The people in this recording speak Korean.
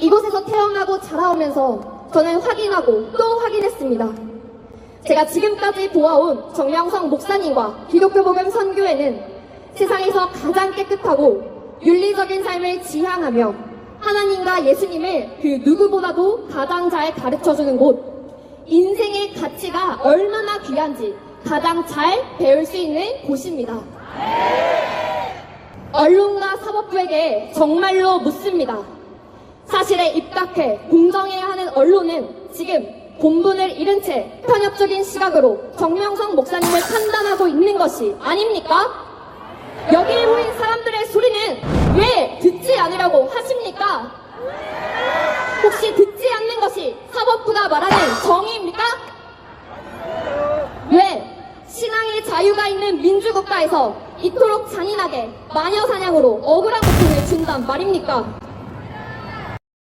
이곳에서 태어나고 자라오면서 저는 확인하고 또 확인했습니다. 제가 지금까지 보아온 정명성 목사님과 기독교 복음 선교회는 세상에서 가장 깨끗하고 윤리적인 삶을 지향하며 하나님과 예수님을 그 누구보다도 가장 잘 가르쳐주는 곳, 인생의 가치가 얼마나 귀한지 가장 잘 배울 수 있는 곳입니다. 언론과 사법부에게 정말로 묻습니다. 사실에 입각해 공정해야 하는 언론은 지금 본분을 잃은 채 편협적인 시각으로 정명성 목사님을 판단하고 있는 것이 아닙니까? 여기에 모인 사람들의 소리는 왜 듣지 않으려고 하십니까? 혹시 듣지 않는 것이 사법부가 말하는 정의입니까? 왜 신앙의 자유가 있는 민주국가에서 이토록 잔인하게 마녀 사냥으로 억울한 고통을 준단 말입니까?